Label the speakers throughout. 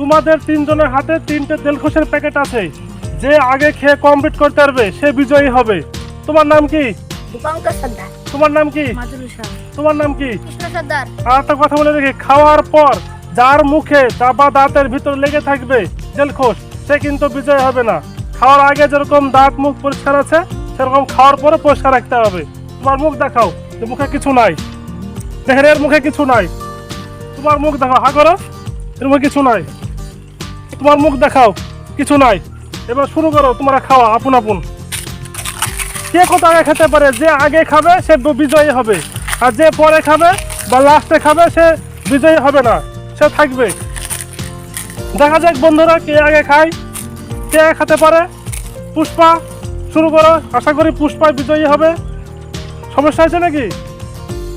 Speaker 1: তোমাদের তিনজনের হাতে তিনটে তেলখোসের প্যাকেট আছে। যে আগে খেয়ে কমপ্লিট করতে পারবে সে বিজয়ী হবে। তোমার নাম কি?
Speaker 2: দীপঙ্কর সর্দার।
Speaker 1: তোমার নাম কি? তোমার নাম কি? আর একটা কথা বলে দেখি খাওয়ার পর যার মুখে চাপা দাঁতের ভিতর লেগে থাকবে জেলখোস সে কিন্তু বিজয় হবে না। খাওয়ার আগে যেরকম দাঁত মুখ পরিষ্কার আছে সেরকম খাওয়ার পরে পরিষ্কার রাখতে হবে। তোমার মুখ দেখাও যে মুখে কিছু নাই। দেখেন এর মুখে কিছু নাই। তোমার মুখ দেখাও হা করো এর মুখে কিছু নাই। তোমার মুখ দেখাও, কিছু নাই। এবার শুরু করো, তোমরা খাওয়া, আপন আপন। কে কত আগে খেতে পারে, যে আগে খাবে, সে বিজয়ী হবে। আর যে পরে খাবে বা লাস্টে খাবে, সে বিজয়ী হবে না, সে থাকবে। দেখা যাক বন্ধুরা, কে আগে খায়, কে আগে খেতে পারে। পুষ্পা, শুরু করো। আশা করি পুষ্পা বিজয়ী হবে। সমস্যা আছে নাকি?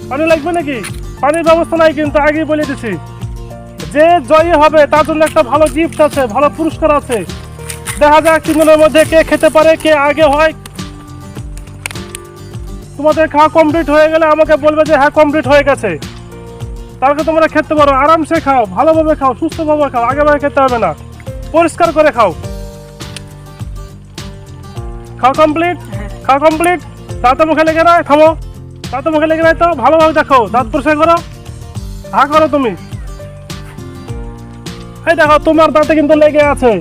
Speaker 1: পানি লাগবে নাকি? পানির ব্যবস্থা নাই কিন্তু, আগেই বলে দিছি। যে জয়ী হবে, তার জন্য একটা ভালো গিফট আছে, ভালো পুরস্কার আছে। দেখা যাক তিনজনের মধ্যে কে খেতে পারে, কে আগে হয়। তোমাদের খাওয়া কমপ্লিট হয়ে গেলে আমাকে বলবে যে হ্যাঁ কমপ্লিট হয়ে গেছে। তারপরে তোমরা খেতে পারো। আরামসে খাও, ভালোভাবে খাও, সুস্থভাবে খাও, আগে ভাগে খেতে হবে না। পরিষ্কার করে খাও। খাও কমপ্লিট খাও কমপ্লিট দাঁতে মুখে লেগে নয় থামো। দাঁতে মুখে লেগে নয় তো? ভালোভাবে দেখো দাঁত পরিষ্কার করো। হা করো তুমি। এই দেখো, তোমার দাঁতে কিন্তু লেগে আছে।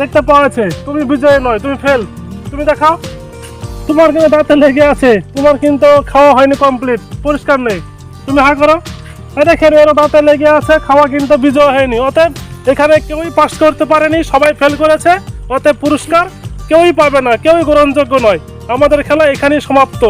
Speaker 1: দেখতে পাওয়া যাচ্ছে তুমি বিজয় নয়, তুমি ফেল তুমি দেখাও, তোমার কিন্তু দাঁতে লেগে আছে, তোমার কিন্তু খাওয়া হয়নি কমপ্লিট পরিষ্কার নেই। তুমি হা করো। এই দেখেন এর দাঁতে লেগে আছে, খাওয়া কিন্তু বিজয় হয়নি। অতএব এখানে কেউই পাস করতে পারেনি, সবাই ফেল করেছে, অতএব পুরস্কার কেউই পাবে না, কেউই গ্রহণযোগ্য নয়। আমাদের খেলা এখানেই সমাপ্ত।